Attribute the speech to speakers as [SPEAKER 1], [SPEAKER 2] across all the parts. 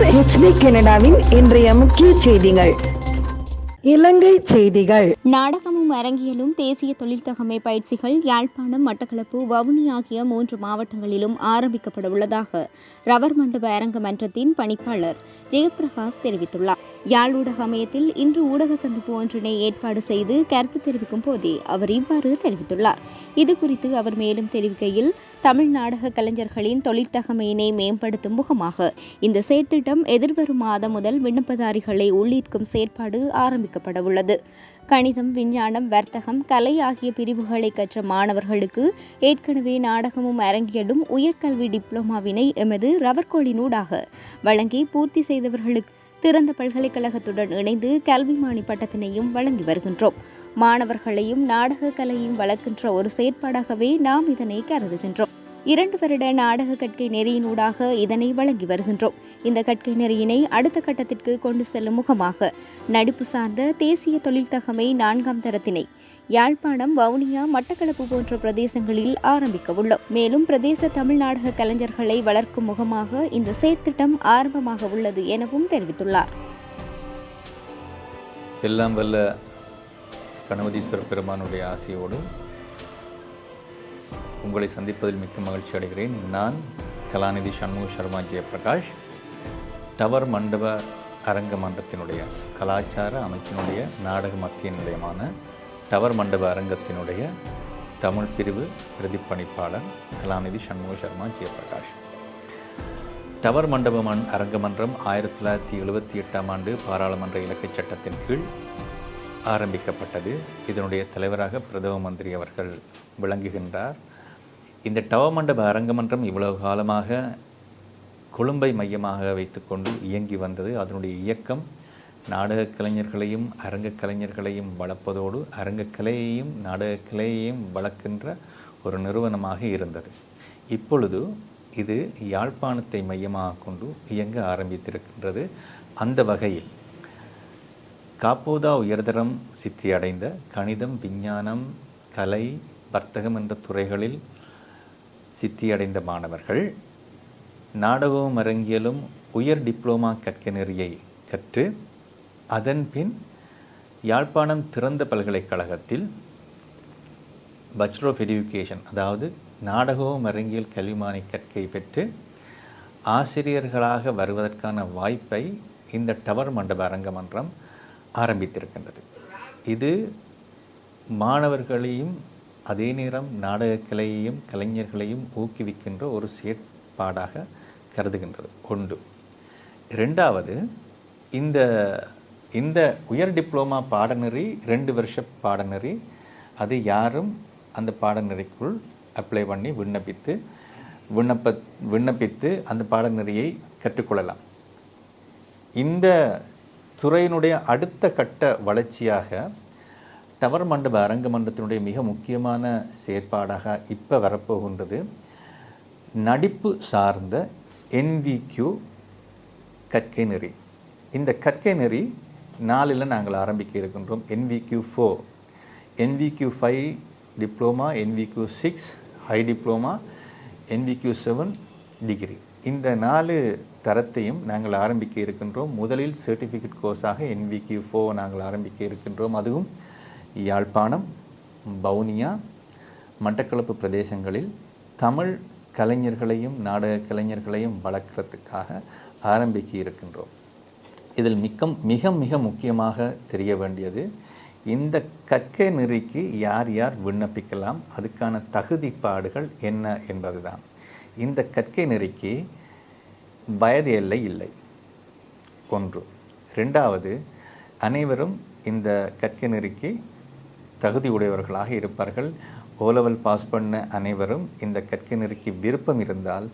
[SPEAKER 1] வணக்கங்கள் ஹெச்டி கனடாவின் இன்றைய முக்கிய செய்திகள். இலங்கை செய்திகள்.
[SPEAKER 2] நாடகமும் அரங்கியலும் தேசிய தொழில்தகமை பயிற்சிகள் யாழ்ப்பாணம் மட்டக்களப்பு வவுனி ஆகிய மூன்று மாவட்டங்களிலும் ஆரம்பிக்கப்பட உள்ளதாக ரவர் மண்டப அரங்க மன்றத்தின் பணிப்பாளர் ஜெயபிரகாஷ் தெரிவித்துள்ளார். யாழ் ஊடக அமையத்தில் இன்று ஊடக சந்திப்பு ஒன்றினை ஏற்பாடு செய்து கருத்து தெரிவிக்கும் போதே அவர் இவ்வாறு தெரிவித்துள்ளார். இதுகுறித்து அவர் மேலும் தெரிவிக்கையில் தமிழ் நாடக கலைஞர்களின் தொழிற்தகமையினை மேம்படுத்தும் முகமாக இந்த செயற்திட்டம் எதிர்வரும் மாதம் முதல் விண்ணப்பதாரிகளை உள்ளீர்க்கும் செயற்பாடு ஆரம்பிக்கப்பட உள்ளது கணிதம் விஞ்ஞானம் வர்த்தகம் கலை ஆகிய பிரிவுகளை கற்ற மாணவர்களுக்கு ஏற்கனவே நாடகமும் அரங்கியலும் உயர்கல்வி டிப்ளோமாவினை எமது ரவர்கோளினூடாக வழங்கி பூர்த்தி செய்தவர்களுக்கு திறந்த பல்கலைக்கழகத்துடன் இணைந்து கல்விமானி பட்டத்தினையும் வழங்கி வருகின்றோம். மாணவர்களையும் நாடக கலையும் வளர்க்கின்ற ஒரு செயற்பாடாகவே நாம் இதனை கருதுகின்றோம். இரண்டு வருட நாடக கற்கை நெறியினூடாக இதனை வழங்கி வருகின்றோம். இந்த கற்கை நெறியினை அடுத்த கட்டத்திற்கு கொண்டு செல்லும் முகமாக நடிப்பு சார்ந்த தேசிய தொழில்தகமை நான்காம் தரத்தினை யாழ்ப்பாணம் வவுனியா மட்டக்களப்பு போன்ற பிரதேசங்களில் ஆரம்பிக்க உள்ளோம். மேலும் பிரதேச தமிழ் நாடக கலைஞர்களை வளர்க்கும் முகமாக இந்த செயற்திட்டம் ஆரம்பமாக உள்ளது எனவும் தெரிவித்துள்ளார்.
[SPEAKER 3] எல்லாம் வல்ல கணபதீஸ்வர பெருமானுடைய ஆசையோடு உங்களை சந்திப்பதில் மிக்க மகிழ்ச்சி அடைகிறேன். நான் கலாநிதி சண்முக சர்மா ஜெயபிரகாஷ் டவர் மண்டப அரங்க மன்றத்தினுடைய கலாச்சார அமைச்சினுடைய நாடக மத்திய நிலையமான டவர் மண்டப அரங்கத்தினுடைய தமிழ் பிரிவு பிரதிப்பணிப்பாளர் கலாநிதி சண்முக சர்மா ஜெயபிரகாஷ் டவர் மண்டபம் மண் அரங்கமன்றம் ஆயிரத்தி தொள்ளாயிரத்தி எழுபத்தி எட்டாம் ஆண்டு பாராளுமன்ற இலக்கை சட்டத்தின் கீழ் ஆரம்பிக்கப்பட்டது. இதனுடைய தலைவராக பிரதம மந்திரி அவர்கள் விளங்குகின்றார். இந்த டவ மண்டப அரங்கமன்றம் இவ்வளவு காலமாக கொழும்பை மையமாக வைத்துக்கொண்டு இயங்கி வந்தது. அதனுடைய இயக்கம் நாடக கலைஞர்களையும் அரங்கக் கலைஞர்களையும் வளர்ப்பதோடு அரங்கக் கலையையும் கலையையும் வளர்க்கின்ற ஒரு நிறுவனமாக இருந்தது. இப்பொழுது இது யாழ்ப்பாணத்தை மையமாக கொண்டு இயங்க ஆரம்பித்திருக்கின்றது. அந்த வகையில் காப்போதா உயர்தரம் சித்தி அடைந்த கணிதம் விஞ்ஞானம் கலை வர்த்தகம் என்ற துறைகளில் சித்தியடைந்த மாணவர்கள் நாடகமும் அரங்கியலும் உயர் டிப்ளோமா கற்க நெறியை கற்று அதன் பின் யாழ்ப்பாணம் திறந்த பல்கலைக்கழகத்தில் பச்சுலர் ஆஃப் எஜுகேஷன் அதாவது நாடகமும் அரங்கியல் கல்விமானி கற்கை பெற்று ஆசிரியர்களாக வருவதற்கான வாய்ப்பை இந்த டவர் மண்டப அரங்கமன்றம் ஆரம்பித்திருக்கின்றது. இது மாணவர்களையும் அதே நேரம் நாடகக்கலையையும் கலைஞர்களையும் ஊக்குவிக்கின்ற ஒரு செயற்பாடாக கருதுகின்றது. ஒன்று. ரெண்டாவது இந்த இந்த உயர் டிப்ளோமா பாடநெறி ரெண்டு வருஷ பாடநெறி அது யாரும் அந்த பாடநெறிக்குள் அப்ளை பண்ணி விண்ணப்பித்து விண்ணப்ப விண்ணப்பித்து அந்த பாடநெறியை கற்றுக்கொள்ளலாம். இந்த துறையினுடைய அடுத்த கட்ட வளர்ச்சியாக டவர் மண்டப அரங்க மன்றத்தினுடைய மிக முக்கியமான செயற்பாடாக இப்போ வரப்போகின்றது. நடிப்பு சார்ந்த என்விக்யூ கற்கை நெறி. இந்த கற்கை நெறி நாளில் நாங்கள் ஆரம்பிக்க இருக்கின்றோம் NVQ four NVQ five diploma NVQ six high diploma NVQ seven degree இந்த நாலு தரத்தையும் நாங்கள் ஆரம்பிக்க இருக்கின்றோம். முதலில் சர்டிஃபிகேட் கோர்ஸாக என்விக்யூ ஃபோ நாங்கள் ஆரம்பிக்க இருக்கின்றோம். அதுவும் யாழ்ப்பாணம் வவுனியா மட்டக்களப்பு பிரதேசங்களில் தமிழ் கலைஞர்களையும் நாடக கலைஞர்களையும் வளர்க்குறதுக்காக ஆரம்பிக்க இருக்கின்றோம். இதில் மிக்க மிக மிக முக்கியமாக தெரிய வேண்டியது இந்த கற்கை நெறிக்கு யார் யார் விண்ணப்பிக்கலாம் அதுக்கான தகுதிப்பாடுகள் என்ன என்பதுதான். இந்த கற்கை நெறிக்கு வயது எல்லை இல்லை. ஒன்று. ரெண்டாவது அனைவரும் இந்த கற்கை நெறிக்கு தகுதி உடையவர்களாக இருப்பார்கள் ஓலெவல் பாஸ் பண்ண அனைவரும் இந்த கற்கை நெருக்கி விருப்பம் இருந்தால்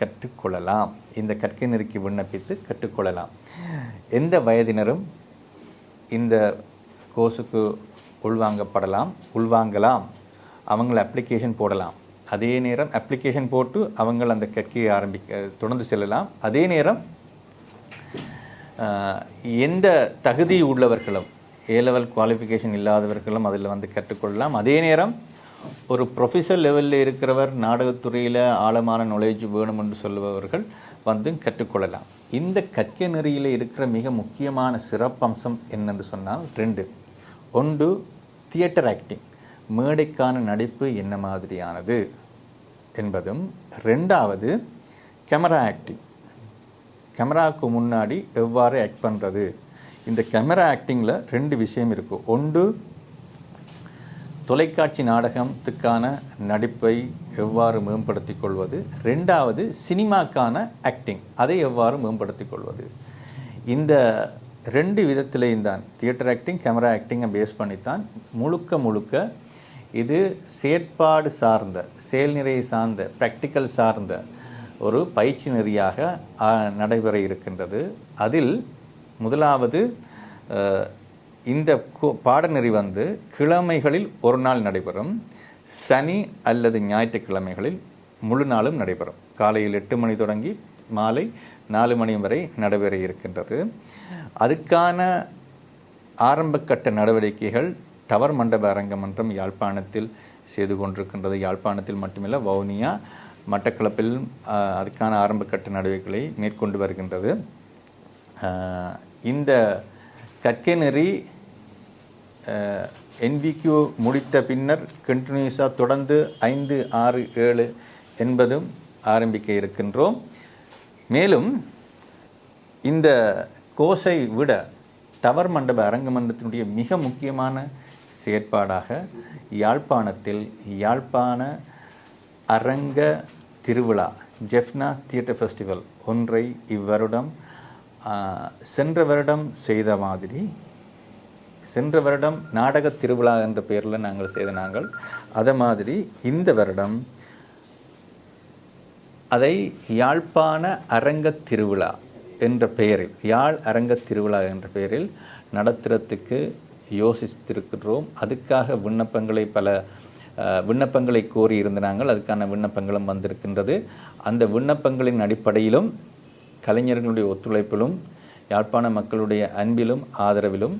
[SPEAKER 3] கற்றுக்கொள்ளலாம். இந்த கற்கை நெருக்கி விண்ணப்பித்து கற்றுக்கொள்ளலாம். எந்த வயதினரும் இந்த கோர்ஸுக்கு உள்வாங்கப்படலாம் உள்வாங்கலாம். அவங்கள அப்ளிகேஷன் போடலாம். அதே நேரம் அப்ளிகேஷன் போட்டு அவங்க அந்த கற்கையை ஆரம்பிக்க தொடர்ந்து செல்லலாம். அதே நேரம் எந்த தகுதி உள்ளவர்களும் ஏ லெவல் குவாலிஃபிகேஷன் இல்லாதவர்களும் அதில் வந்து கற்றுக்கொள்ளலாம். அதே நேரம் ஒரு ப்ரொஃபஸர் லெவலில் இருக்கிறவர் நாடகத்துறையில் ஆழமான நாலேஜ் வேணும் என்று சொல்லுபவர்கள் வந்து கற்றுக்கொள்ளலாம். இந்த கற்க நெறியில் இருக்கிற மிக முக்கியமான சிறப்பம்சம் என்னென்று சொன்னால் ரெண்டு. ஒன்று தியேட்டர் ஆக்டிங் மேடைக்கான நடிப்பு என்ன மாதிரியானது என்பதும். ரெண்டாவது கேமரா ஆக்டிங் கேமராவுக்கு முன்னாடி எவ்வாறு ஆக்ட் பண்ணுறது இந்த கேமரா ஆக்டிங்கில் ரெண்டு விஷயம் இருக்குது ஒன்று தொலைக்காட்சி நாடகத்துக்கான நடிப்பை எவ்வாறு மேம்படுத்திக் கொள்வது? ரெண்டாவது சினிமாக்கான ஆக்டிங் அதை எவ்வாறு மேம்படுத்திக் கொள்வது? இந்த ரெண்டு விதத்திலையும் தான் தியேட்டர் ஆக்டிங் கேமரா ஆக்டிங்கை பேஸ் பண்ணித்தான். முழுக்க முழுக்க இது செயற்பாடு சார்ந்த செயல்நிறை சார்ந்த ப்ராக்டிக்கல் சார்ந்த ஒரு பயிற்சி நெறியாக நடைபெற இருக்கின்றது. அதில் முதலாவது இந்த பாடநெறி வந்து கிழமைகளில் ஒரு நாள் நடைபெறும். சனி அல்லது ஞாயிற்றுக்கிழமைகளில் முழு நாளும் நடைபெறும். காலையில் எட்டு மணி தொடங்கி மாலை நாலு மணி வரை நடைபெற இருக்கின்றது. அதுக்கான ஆரம்பக்கட்ட நடவடிக்கைகள் டவர் மண்டப அரங்கமன்றம் யாழ்ப்பாணத்தில் செய்து கொண்டிருக்கின்றது. யாழ்ப்பாணத்தில் மட்டுமில்லை வவுனியா மட்டக்களப்பில் அதுக்கான ஆரம்பக்கட்ட நடவடிக்கைகளை மேற்கொண்டு வருகின்றது. இந்த கற்கை நெறி என்பிக்யூ முடித்த பின்னர் கண்டினியூஸாக தொடர்ந்து ஐந்து ஆறு ஏழு என்பதும் ஆரம்பிக்க இருக்கின்றோம். மேலும் இந்த கோஸை விட டவர் மண்டப அரங்க மண்டபத்தினுடைய மிக முக்கியமான செயற்பாடாக யாழ்ப்பாணத்தில் யாழ்ப்பாண அரங்க திருவிழா ஜெஃப்னா தியேட்டர் ஃபெஸ்டிவல் ஒன்றை இவ்வருடம் சென்ற வருடம் செய்த மாதிரி சென்ற வருடம் நாடக திருவிழா என்ற பெயரில் நாங்கள் செய்த நாங்கள் அதை மாதிரி இந்த வருடம் அதை யாழ்ப்பாண அரங்கத் திருவிழா என்ற பெயரில் யாழ் அரங்கத் திருவிழா என்ற பெயரில் நடத்துறதுக்கு யோசித்திருக்கிறோம் அதுக்காக விண்ணப்பங்களை பல விண்ணப்பங்களை கோரி இருந்தாங்கள் அதுக்கான விண்ணப்பங்களும் வந்திருக்கின்றது. அந்த விண்ணப்பங்களின் அடிப்படையிலும் கலைஞர்களுடைய ஒத்துழைப்பிலும் யாழ்ப்பாண மக்களுடைய அன்பிலும் ஆதரவிலும்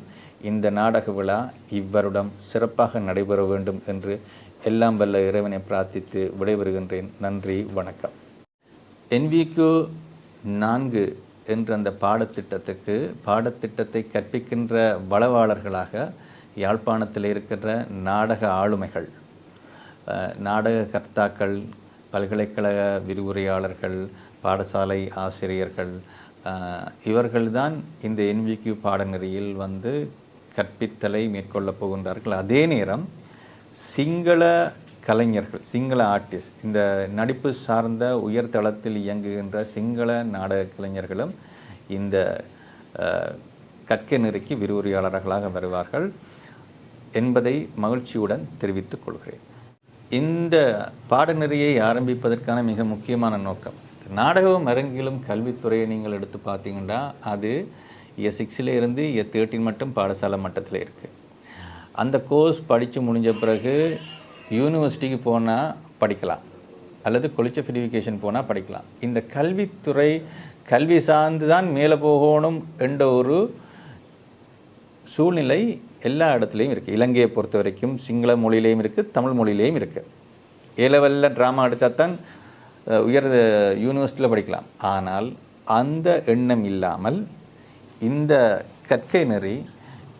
[SPEAKER 3] இந்த நாடக விழா இவ்வருடம் சிறப்பாக நடைபெற வேண்டும் என்று எல்லாம் வல்ல இறைவனை பிரார்த்தித்து விடைபெறுகின்றேன். நன்றி வணக்கம். என்விக்யூ நான்கு என்ற அந்த பாடத்திட்டத்துக்கு பாடத்திட்டத்தை கற்பிக்கின்ற வளவாளர்களாக யாழ்ப்பாணத்தில் இருக்கிற நாடக ஆளுமைகள் நாடக கர்த்தாக்கள் பல்கலைக்கழக விரிவுரையாளர்கள் பாடசாலை ஆசிரியர்கள் இவர்கள்தான் இந்த என்விக்யூ பாடநெறியில் வந்து கற்பித்தலை மேற்கொள்ளப் போகின்றார்கள். அதே நேரம் சிங்கள கலைஞர்கள் சிங்கள ஆர்டிஸ்ட் இந்த நடிப்பு சார்ந்த உயர்தளத்தில் இயங்குகின்ற சிங்கள நாடக கலைஞர்களும் இந்த கற்க நெருக்கி விரிவுரையாளர்களாக வருவார்கள் என்பதை மகிழ்ச்சியுடன் தெரிவித்துக் கொள்கிறேன். இந்த பாடநெறியை ஆரம்பிப்பதற்கான மிக முக்கியமான நோக்கம் நாடகம் அரங்கிலும் கல்வித்துறையை நீங்கள் எடுத்து பார்த்தீங்கன்னா அது ஏ சிக்ஸில் இருந்து ஏ தேர்ட்டின் மட்டும் பாடசாலை மட்டத்தில் இருக்குது அந்த கோர்ஸ் படித்து முடிஞ்ச பிறகு யூனிவர்சிட்டிக்கு போனால் படிக்கலாம். அல்லது குவாலிஃபிகேஷன் போனால் படிக்கலாம். இந்த கல்வித்துறை கல்வி சார்ந்து தான் மேலே போகணும் என்ற ஒரு சூழ்நிலை எல்லா இடத்துலையும் இருக்குது இலங்கையை பொறுத்த வரைக்கும் சிங்கள மொழியிலையும் இருக்குது தமிழ் மொழியிலையும் இருக்குது ஏ லெவலில் ட்ராமா எடுத்தால் தான் உயர் யூனிவர்சிட்டியில் படிக்கலாம். ஆனால் அந்த எண்ணம் இல்லாமல் இந்த கற்கை நெறி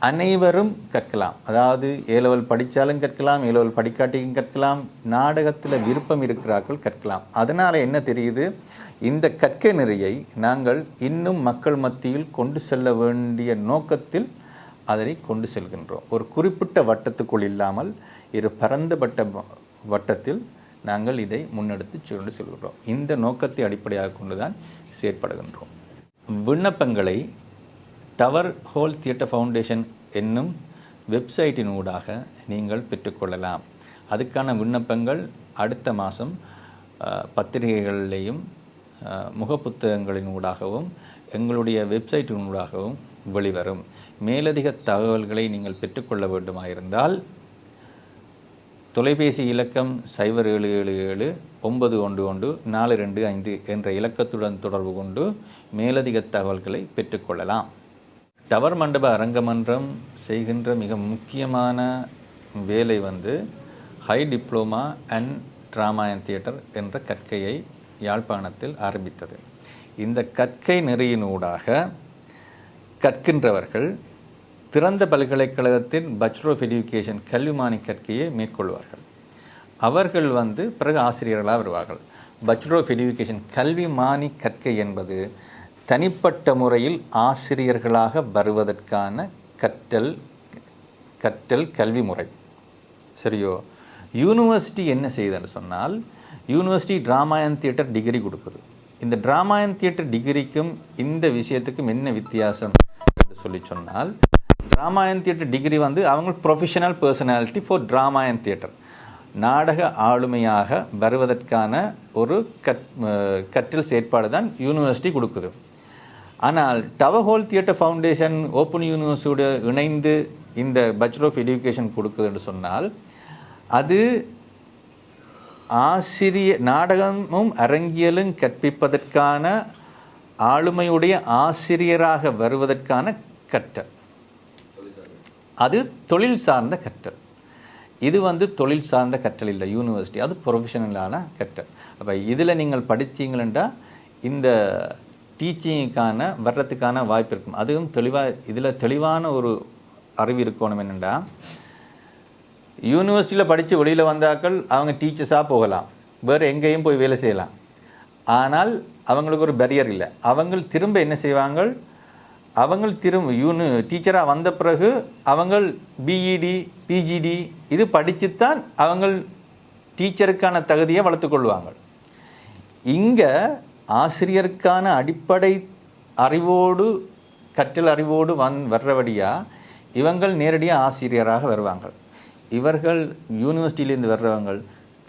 [SPEAKER 3] அனைவரும் கற்கலாம். அதாவது ஏலவல் படித்தாலும் கற்கலாம் ஏலவல் படிக்காட்டியும் கற்கலாம் நாடகத்தில் விருப்பம் இருக்கிறார்கள் கற்கலாம். அதனால் என்ன தெரியுது? இந்த கற்கை நெறியை நாங்கள் இன்னும் மக்கள் மத்தியில் கொண்டு செல்ல வேண்டிய நோக்கத்தில் அதனை கொண்டு செல்கின்றோம். ஒரு குறிப்பிட்ட வட்டத்துக்குள் இல்லாமல் இரு பரந்துபட்ட வட்டத்தில் நாங்கள் இதை முன்னெடுத்து சென்று செல்கிறோம் இந்த நோக்கத்தை அடிப்படையாக கொண்டுதான் செயற்படுகின்றோம். விண்ணப்பங்களை டவர் ஹோல் தியேட்டர் ஃபவுண்டேஷன் என்னும் வெப்சைட்டின் ஊடாக நீங்கள் பெற்றுக்கொள்ளலாம். அதுக்கான விண்ணப்பங்கள் அடுத்த மாதம் பத்திரிகைகளிலேயும் முகப்புத்தகங்களின் ஊடாகவும் எங்களுடைய வெப்சைட்டின் ஊடாகவும் வெளிவரும். மேலதிக தகவல்களை நீங்கள் பெற்றுக்கொள்ள வேண்டுமாயிருந்தால் தொலைபேசி இலக்கம் சைபர் ஏழு ஏழு ஏழு ஒன்பது ஒன்று ஒன்று நாலு ரெண்டு ஐந்து என்ற இலக்கத்துடன் தொடர்பு கொண்டு மேலதிக தகவல்களை பெற்றுக்கொள்ளலாம். டவர் மண்டப அரங்கமன்றம் செய்கின்ற மிக முக்கியமான வேலை வந்து high diploma and drama and theatre என்ற கற்கையை யாழ்ப்பாணத்தில் ஆரம்பித்தது. இந்த கற்கை நெறியினூடாக கற்கின்றவர்கள் திறந்த பல்கலைக்கழகத்தின் பச்சுலர் ஆஃப் எஜுகேஷன் கல்விமானி கற்கையை மேற்கொள்வார்கள். அவர்கள் வந்து பிறகு ஆசிரியர்களாக வருவார்கள். பச்சுலர் ஆஃப் எஜுகேஷன் கல்விமானி கற்கை என்பது தனிப்பட்ட முறையில் ஆசிரியர்களாக வருவதற்கான கற்றல் கற்றல் கல்வி முறை. சரியோ? யூனிவர்சிட்டி என்ன செய்யுதுன்னு சொன்னால் university drama and theatre degree கொடுக்குது. இந்த ட்ராமா அண்ட் தியேட்டர் டிகிரிக்கும் இந்த விஷயத்துக்கும் என்ன வித்தியாசம் என்று சொல்லி சொன்னால் ட்ராமா அண்ட் தியேட்டர் டிகிரி வந்து அவங்க professional personality for drama and theatre நாடக ஆளுமையாக வருவதற்கான ஒரு கட் கற்றல் செயற்பாடு தான் யூனிவர்சிட்டி கொடுக்குது. ஆனால் tower hall theatre foundation open யூனிவர்சிட்டியோடு இணைந்து இந்த பச்சுலர் ஆஃப் எஜுகேஷன் கொடுக்குதுன்னு சொன்னால் அது ஆசிரிய நாடகமும் அரங்கியலும் கற்பிப்பதற்கான ஆளுமையுடைய ஆசிரியராக வருவதற்கான கற்றல். அது தொழில் சார்ந்த கற்றல். இது வந்து தொழில் சார்ந்த கற்றல் இல்லை யூனிவர்சிட்டி அது ப்ரொஃபஷனலான கற்றல். அப்போ இதில் நீங்கள் படித்தீங்களா இந்த டீச்சிங்க்கான வர்றதுக்கான வாய்ப்பு இருக்கும். அதுவும் தெளிவாக இதில் தெளிவான ஒரு அறிவு இருக்கணும் என்னென்னா யூனிவர்சிட்டியில் படித்து வெளியில் வந்தாக்கள் அவங்க டீச்சர்ஸாக போகலாம். வேறு எங்கேயும் போய் வேலை செய்யலாம். ஆனால் அவங்களுக்கு ஒரு பெரியர் இல்லை. அவங்க திரும்ப என்ன செய்வாங்க அவங்கள் திரும்ப யூனு டீச்சராக வந்த பிறகு அவங்கள் பிஇடி பிஜிடி இது படிச்சுத்தான் அவங்கள் டீச்சருக்கான தகுதியை வளர்த்துக்கொள்வாங்க இங்கே ஆசிரியருக்கான அடிப்படை அறிவோடு கற்றல் அறிவோடு வந் வர்றபடியாக இவங்கள் நேரடியாக ஆசிரியராக வருவாங்க இவர்கள் யூனிவர்சிட்டியிலேருந்து வர்றவங்க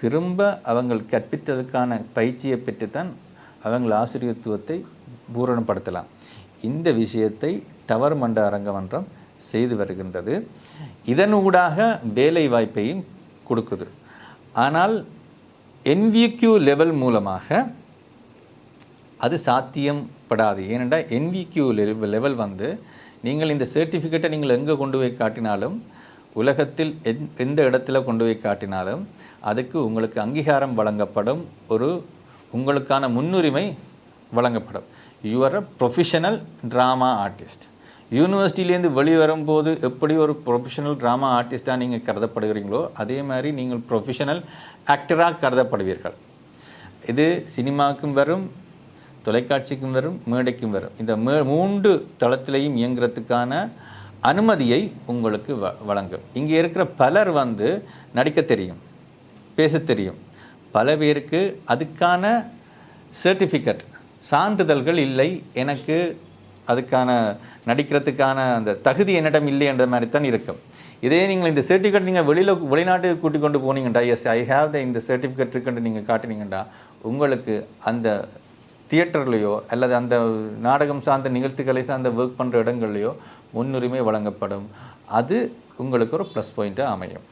[SPEAKER 3] திரும்ப அவங்கள் கற்பித்ததுக்கான பயிற்சியை பெற்றுத்தான் அவங்கள் ஆசிரியத்துவத்தை பூரணப்படுத்தலாம். இந்த விஷயத்தை டவர் மண்ட அரங்கமன்றம் செய்து வருகின்றது. இதனூடாக வேலை வாய்ப்பையும் கொடுக்குது. ஆனால் என்விக்யூ லெவல் மூலமாக அது சாத்தியப்படாது. ஏனென்றால் என்விக்யூ லெவல் வந்து நீங்கள் இந்த சர்டிஃபிகேட்டை நீங்கள் எங்கே கொண்டு போய் காட்டினாலும் உலகத்தில் எந்- எந்த இடத்துல கொண்டு போய் காட்டினாலும் அதுக்கு உங்களுக்கு அங்கீகாரம் வழங்கப்படும் ஒரு உங்களுக்கான முன்னுரிமை வழங்கப்படும். You are a professional drama artist யூனிவர்சிட்டியிலேருந்து வெளிவரும்போது எப்படி ஒரு ப்ரொஃபஷனல் ட்ராமா ஆர்டிஸ்ட்டாக நீங்கள் கருதப்படுகிறீங்களோ அதே மாதிரி நீங்கள் ப்ரொஃபஷனல் ஆக்டராக கருதப்படுவீர்கள். இது சினிமாவுக்கும் வரும் தொலைக்காட்சிக்கும் வரும் மேடைக்கும் வரும். இந்த மே- மூன்று தளத்திலையும் இயங்குறதுக்கான அனுமதியை உங்களுக்கு வ- வழங்கும். இங்கே இருக்கிற பலர் வந்து நடிக்க தெரியும் பேச தெரியும். பல பேருக்கு அதுக்கான சர்டிஃபிகேட் சான்றிதழ்கள் இல்லை. எனக்கு அதுக்கான நடிக்கிறதுக்கான அந்த தகுதி என்னிடம் இல்லை என்ற மாதிரி தான் இருக்கும். இதே நீங்கள் இந்த சர்டிஃபிகேட் நீங்கள் வெளியில் வெளிநாட்டுக்கு கூட்டிக் கொண்டு போனீங்கடா எஸ் ஐ ஹாவ் த இந்த சர்டிஃபிகேட் இருக்குன்னு நீங்கள் காட்டினீங்கண்டா? உங்களுக்கு அந்த தியேட்டர்லேயோ அல்லது அந்த நாடகம் சார்ந்த நிகழ்த்துக்களை சார்ந்த ஒர்க் பண்ணுற இடங்கள்லையோ முன்னுரிமை வழங்கப்படும். அது உங்களுக்கு ஒரு ப்ளஸ் பாயிண்ட்டாக அமையும்.